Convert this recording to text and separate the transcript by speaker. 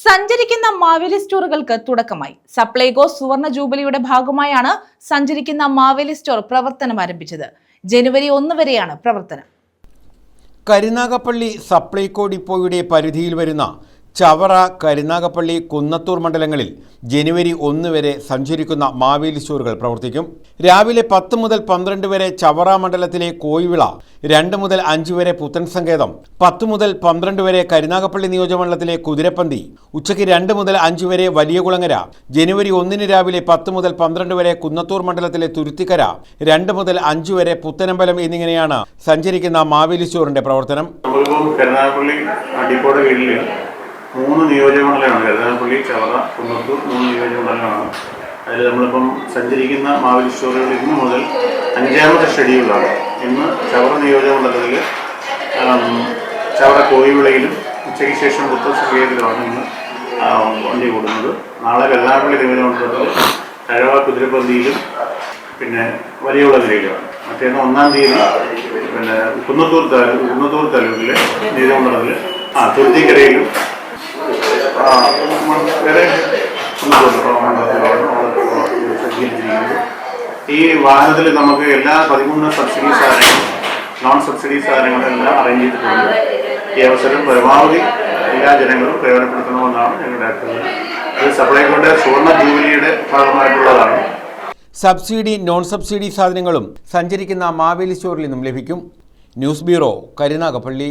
Speaker 1: സഞ്ചരിക്കുന്ന മാവേലി സ്റ്റോറുകൾക്ക് തുടക്കമായി. സപ്ലൈകോ സുവർണ ജൂബിലിയുടെ ഭാഗമായാണ് സഞ്ചരിക്കുന്ന മാവേലി സ്റ്റോർ പ്രവർത്തനം ആരംഭിച്ചത്. ജനുവരി ഒന്ന് വരെയാണ് പ്രവർത്തനം.
Speaker 2: കരുനാഗപ്പള്ളി സപ്ലൈകോ ഡിപ്പോയുടെ പരിധിയിൽ വരുന്ന ചവറ കരുനാഗപ്പള്ളി കുന്നത്തൂർ മണ്ഡലങ്ങളിൽ ജനുവരി ഒന്ന് വരെ സഞ്ചരിക്കുന്ന മാവേലി സ്റ്റോറുകൾ പ്രവർത്തിക്കും. രാവിലെ പത്ത് മുതൽ പന്ത്രണ്ട് വരെ ചവറ മണ്ഡലത്തിലെ കോയിവിള രണ്ട് മുതൽ അഞ്ച് വരെ പുത്തൻ സങ്കേതം പത്ത് മുതൽ പന്ത്രണ്ട് വരെ കരുനാഗപ്പള്ളി നിയോജകമണ്ഡലത്തിലെ കുതിരപ്പന്തി ഉച്ചയ്ക്ക് രണ്ട് മുതൽ അഞ്ച് വരെ വലിയ കുളങ്ങര ജനുവരി ഒന്നിന് രാവിലെ പത്ത് മുതൽ പന്ത്രണ്ട് വരെ കുന്നത്തൂർ മണ്ഡലത്തിലെ തുരുത്തിക്കര രണ്ട് മുതൽ അഞ്ച് വരെ പുത്തനമ്പലം എന്നിങ്ങനെയാണ് സഞ്ചരിക്കുന്ന മാവേലി സ്റ്റോറിന്റെ പ്രവർത്തനം.
Speaker 3: മൂന്ന് നിയോജകമണ്ഡലമാണ് കരുനാഗപ്പള്ളി ചവറ കുന്നത്തൂർ മൂന്ന് നിയോജകമണ്ഡലമാണ് അതിൽ നമ്മളിപ്പം സഞ്ചരിക്കുന്ന മാവേലി സ്റ്റോറുകൾ ഇന്ന് മുതൽ അഞ്ചാമത്തെ ഷെഡ്യൂളാണ്. ഇന്ന് ചവറ നിയോജകമണ്ഡലത്തിൽ ചവറ കോയിവിളയിലും ഉച്ചയ്ക്ക് ശേഷം പുത്തസംഗീതത്തിലുമാണ് ഇന്ന് വണ്ടി കൂടുന്നത് നാളെ വെള്ളാപ്പള്ളി നിയോജകമണ്ഡലത്തിൽ കഴവ കുതിരപ്പന്തിയിലും പിന്നെ വലിയ മറ്റേന്ന് ഒന്നാം തീയതി പിന്നെ കുന്നത്തൂർ താലൂക്ക് കുന്നത്തൂർ താലൂക്കിലെ നിയോജകമണ്ഡലത്തിൽ ആ തുരുത്തിക്കരയിലും ഈ വാഹനത്തിൽ നമുക്ക് എല്ലാ പതിമൂന്ന് സബ്സിഡി സാധനങ്ങളും നോൺ സബ്സിഡി സാധനങ്ങളും എല്ലാം അറേഞ്ച് ചെയ്തിട്ടുണ്ട്. ഈ അവസരം പരമാവധി എല്ലാ ജനങ്ങളും പ്രയോജനപ്പെടുത്തണമെന്നാണ് ഞങ്ങളുടെ അഭിപ്രായം ഇത് സപ്ലൈകോയുടെ സുവർണ ജൂബിലിയുടെ ഭാഗമായിട്ടുള്ളതാണ്.
Speaker 2: സബ്സിഡി നോൺ സബ്സിഡി സാധനങ്ങളും സഞ്ചരിക്കുന്ന മാവേലി സ്റ്റോറിൽ നിന്നും ലഭിക്കും. News bureau Karunagappally.